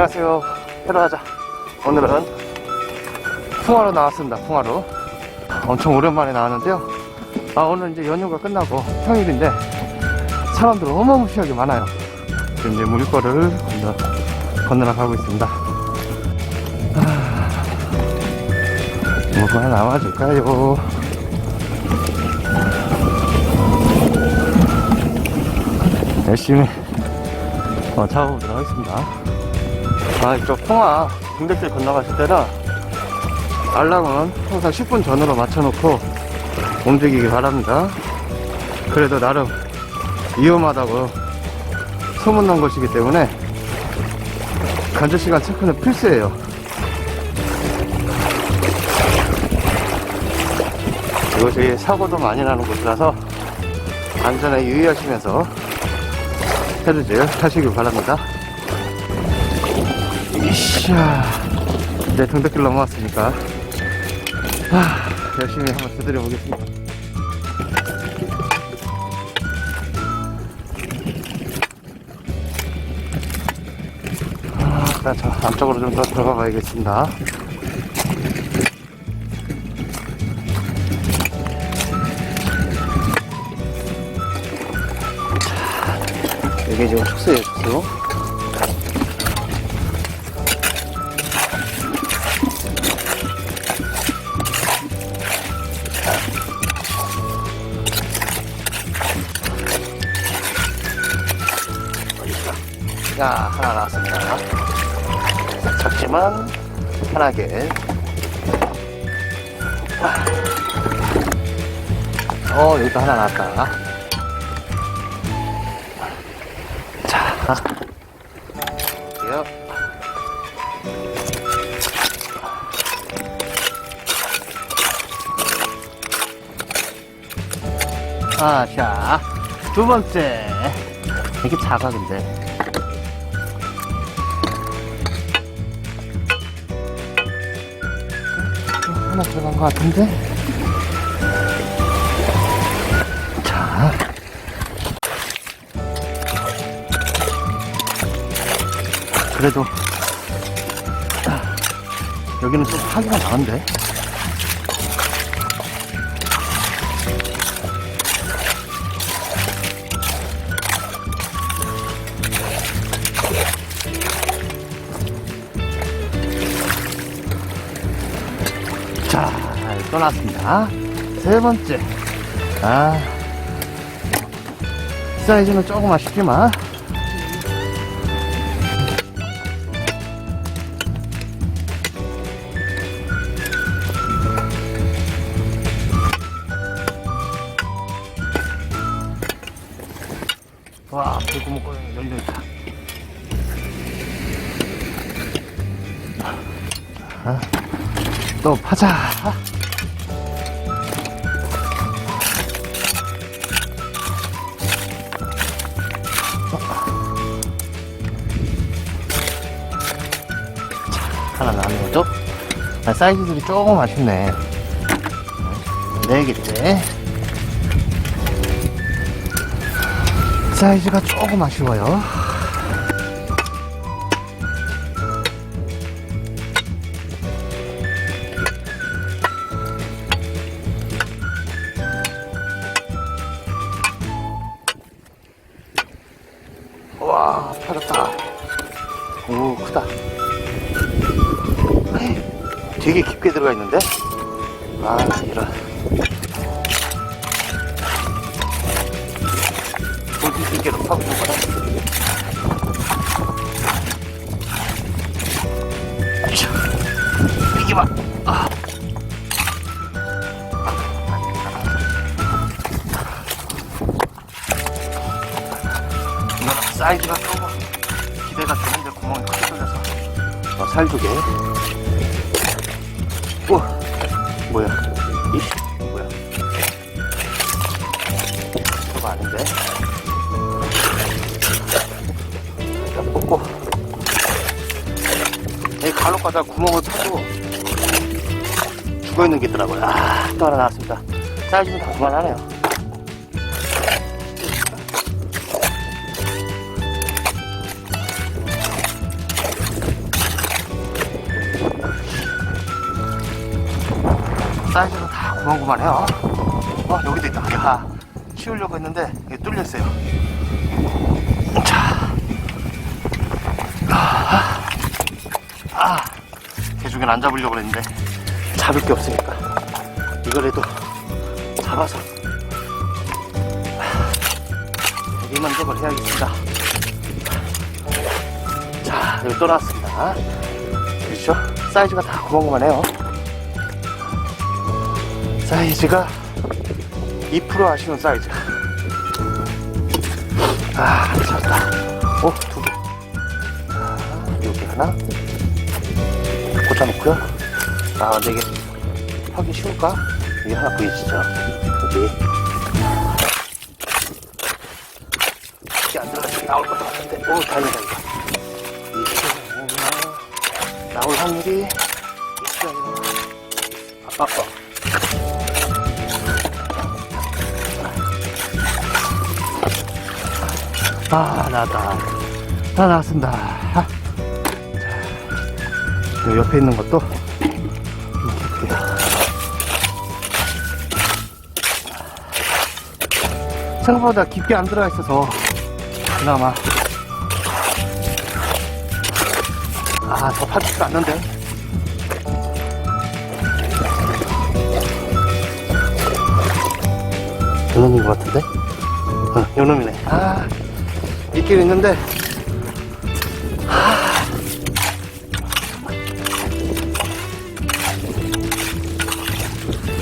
안녕하세요. 해로하자. 오늘은 풍화로 나왔습니다. 풍화로. 엄청 오랜만에 나왔는데요. 아, 오늘 이제 연휴가 끝나고 평일인데 사람들 어마무시하게 많아요. 지금 이제 물거를 건너, 건너러 가고 있습니다. 아, 뭐가 나와줄까요? 열심히 어, 잡아보도록 하겠습니다. 아, 이쪽 통화 등백길 건너가실 때는 알람은 항상 10분 전으로 맞춰놓고 움직이기 바랍니다. 그래도 나름 위험하다고 소문난 곳이기 때문에 간접시간 체크는 필수예요. 이곳이 사고도 많이 나는 곳이라서 안전에 유의하시면서 헤드질 하시길 바랍니다. 이샤. 이제 등백길 넘어왔으니까. 아, 열심히 한번 두드려 보겠습니다. 아, 일단 저 안쪽으로 좀 더 들어가 봐야겠습니다. 이게 지금 축소예요, 축소. 작지만 편하게. 아. 어, 여기도 하나 나왔다. 자, 여기요. 아, 자, 두 번째. 되게 작아, 근데. 하나 들어간 것 같은데? 자. 그래도, 아, 여기는 좀 하기가 나은데? 또 나왔습니다. 세 번째. 아, 사이즈는 조금 아쉽지만. 와, 불구멍 열려있다. 아, 또 파자. 사이즈들이 조금 아쉽네. 네 개째. 사이즈가 조금 아쉬워요. 되게 깊게 들어가 있는데? 아, 이런. 고기 두개로 파고. 아이샤. 이게 봐. 아. 이거는 사이즈가 조금 기대가 되는데 구멍이 크게 뚫려서 어, 살두개 뭐야? 이? 뭐야? 저거 아닌데? 일단 뽑고 이 갈로 가다 구멍을 파고 죽어있는 게 있더라고요. 아 또 하나 나왔습니다. 사이즈는 다 그만하네요 사이즈는 다 고만고만 해요. 어, 여기도 있다. 야, 치우려고 했는데 이게 뚫렸어요. 자, 아, 아, 개죽엔 안 잡으려고 그랬는데 잡을 게 없으니까 이거라도 잡아서 여기 만족을 해야겠습니다. 자, 여기 또 나왔습니다. 그렇죠? 사이즈가 다 고만고만해요. 사이즈가 2% 아쉬운 사이즈. 아, 잡았다. 오, 두 개. 자, 여기 하나. 꽂아놓고요. 아, 근데 이게 하기 쉬울까? 이게 하나 보이시죠? 여기. 이게 안 들어가서 나올 것 같은데. 오, 다행이다, 이거. 이게 나올 확률이. 아, 아, 아. 아, 나왔다. 다 나왔습니다. 아. 자, 요 옆에 있는 것도 이렇게. 생각보다 깊게 안 들어가 있어서 그나마 아, 더 파지가 않는데. 요놈인 것 같은데? 어, 요놈이네. 아, 있긴 있는데. 하...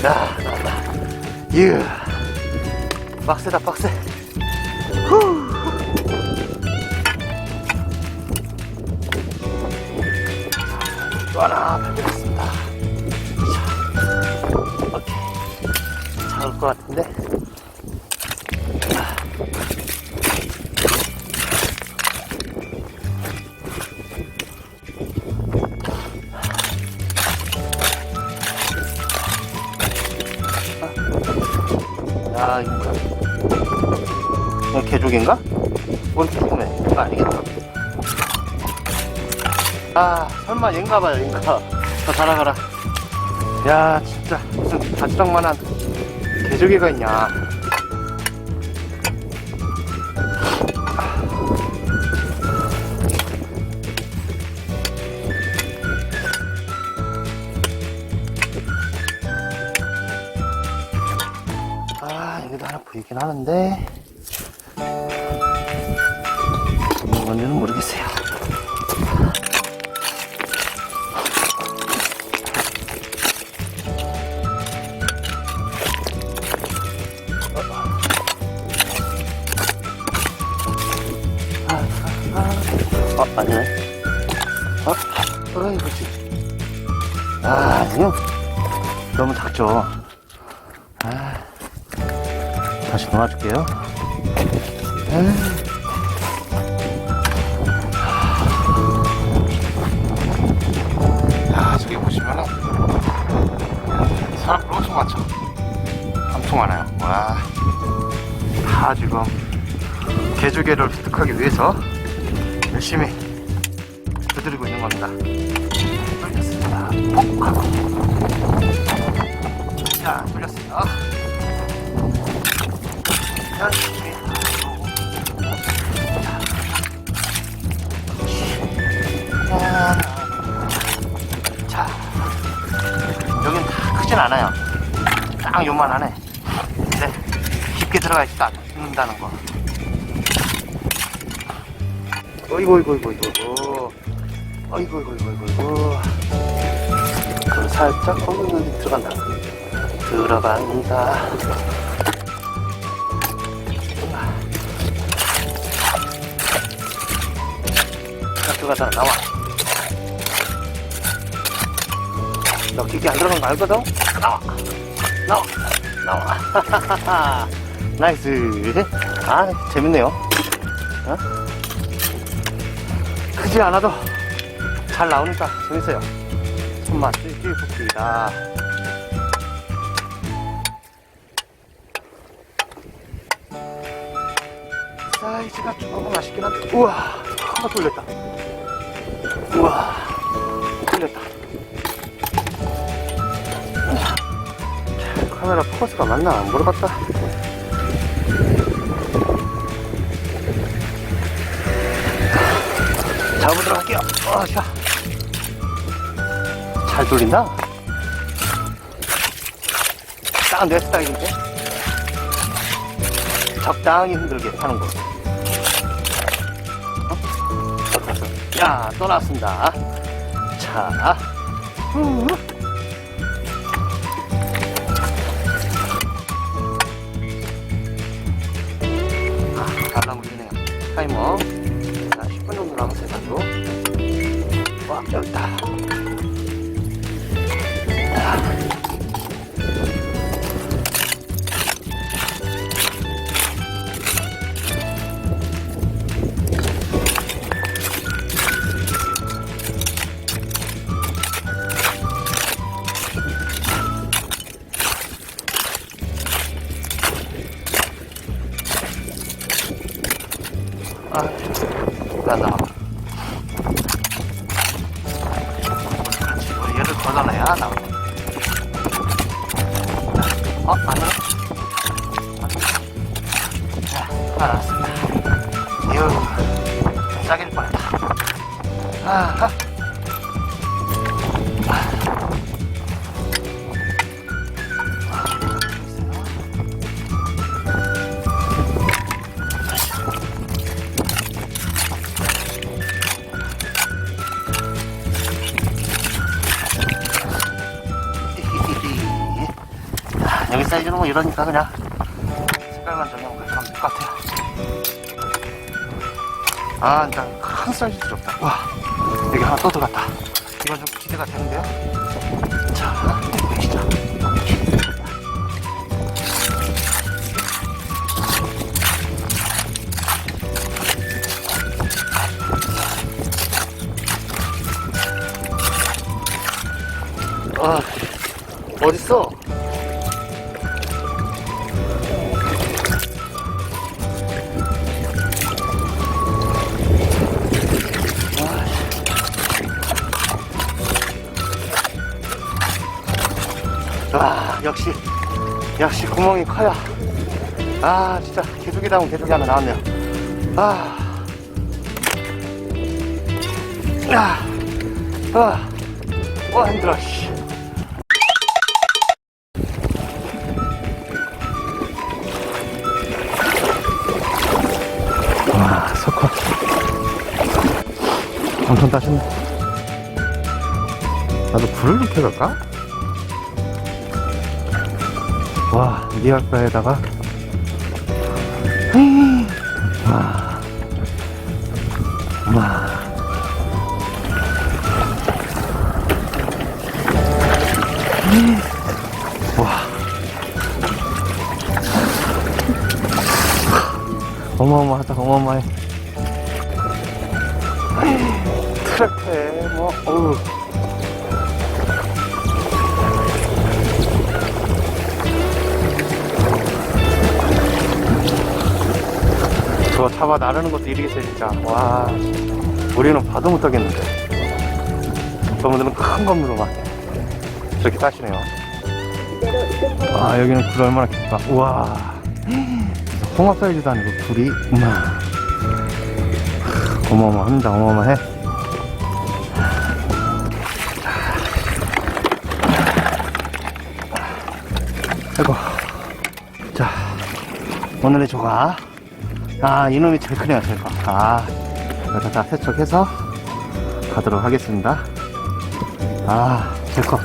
야, 나왔다. 이야. 빡세다, 빡세. 후. 또 하나 발견했습니다. 자, 오케이. 잡을 것 같은데. 뭐 이렇게 조그매? 이거 아니겠다. 아, 설마 얘인가 봐요, 얘인가. 더 자라가라. 야, 진짜. 무슨 바지락만한 개조개가 있냐. 아, 여기도 하나 보이긴 하는데. 어, 아니네. 어? 어, 이거지. 아, 지금 너무 작죠. 아, 다시 놓아줄게요. 야, 저기 보시면은 사람들 엄청 많죠? 많아요. 와, 다 지금 개조개를 습득하기 위해서 열심히 겁니다. 뚫렸습니다. 폭 하고. 자, 하고. 자, 여긴 다 크진 않아요. 딱 요만하네. 근데 깊게 들어가 있지도 않는다는 거. 어이구, 어이구, 어이구, 어이구. 어이구, 어이구, 어이구, 어이구. 그럼 살짝, 어이구, 들어간다. 들어간다. 자, 들어가자, 나와. 너 깊게 안 들어간 거 알거든? 나와! 나와! 나와! 나이스! 아, 재밌네요. 어? 크지 않아도 잘 나오니까 재밌어요. 손맛 찔찔 붓기다. 사이즈가 조금 아쉽긴 한데, 우와! 하나 뚫렸다. 우와! 뚫렸다. 카메라 포커스가 맞나 모르겠다. 잡으도록 할게요. 어, 자. 잘 돌린다. 딱 내 스타일인데. 적당히 흔들게 하는 거. 어? 야, 또 나왔습니다. 자. 후. 아, 달라물리네요. 타이머. 자, 10분 정도 가지고. 와, 여기 있다. 알았습니다. 이거, 싸길 뻔했다. 자, 여기 사이즈는 뭐 이러니까 그냥 색깔만 정하면 가면 될것 같아요. 아, 일단 큰 사이즈 없다. 와, 여기 하나 또 들어갔다. 이건 좀 기대가 되는데요. 자, 보시죠. 아, 어딨어? 역시 구멍이 커요. 아, 진짜 개죽이다 운 개죽이 하나 나왔네요. 아, 아, 아, 와, 힘들어, 씨. 와, 석화. 엄청 따신네. 나도 불을 눕혀갈까? 와, 리아까에다가. 와. 와. 와. 어마어마하다, 어마어마해. 트랙터에, 뭐, 어우. 저거 잡아 나르는 것도 일이겠어요, 진짜. 와. 우리는 봐도 못하겠는데. 저분들은 큰 건물로만 저렇게 따시네요. 아, 여기는 굴 얼마나 깊다. 우와. 홍합 사이즈도 아니고 굴이, 우마. 어마어마합니다, 어마어마해. 아이고. 자, 오늘의 조각. 아, 이놈이 제일 크네요, 제일 커. 아, 이거 다 세척해서 가도록 하겠습니다. 아, 제일 커.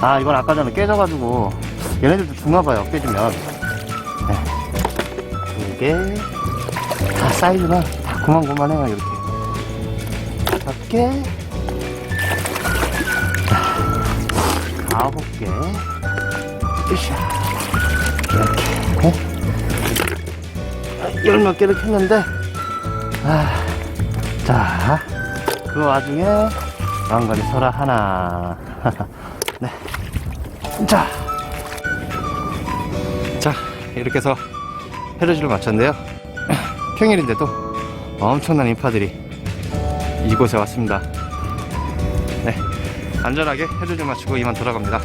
아, 이건 아까 전에 깨져가지고, 얘네들도 죽나봐요, 깨지면. 네. 이게, 다 사이즈가 다 고만고만해요, 이렇게. 다섯 개, 아홉 개. 이렇게. 열 몇 개를 켰는데, 아, 자, 그 와중에 왕건이 소라 하나. 네. 자. 자, 이렇게 해서 해루지를 마쳤는데요. 평일인데도 엄청난 인파들이 이곳에 왔습니다. 네. 안전하게 해루질 마치고 이만 돌아갑니다.